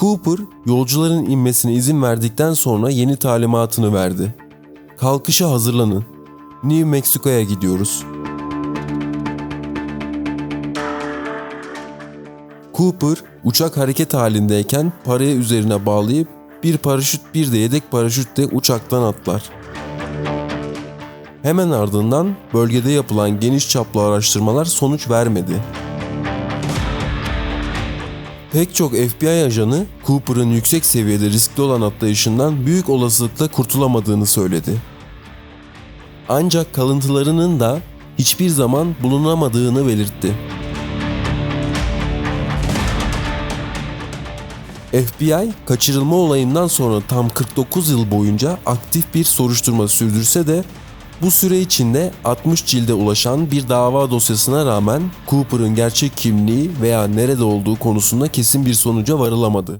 Cooper yolcuların inmesine izin verdikten sonra yeni talimatını verdi. Kalkışa hazırlanın. New Mexico'ya gidiyoruz. Cooper uçak hareket halindeyken parayı üzerine bağlayıp bir paraşüt bir de yedek paraşütle uçaktan atlar. Hemen ardından bölgede yapılan geniş çaplı araştırmalar sonuç vermedi. Pek çok FBI ajanı Cooper'ın yüksek seviyede riskli olan atlayışından büyük olasılıkla kurtulamadığını söyledi. Ancak kalıntılarının da hiçbir zaman bulunamadığını belirtti. FBI kaçırılma olayından sonra tam 49 yıl boyunca aktif bir soruşturma sürdürse de bu süre içinde 60 cilde ulaşan bir dava dosyasına rağmen Cooper'ın gerçek kimliği veya nerede olduğu konusunda kesin bir sonuca varılamadı.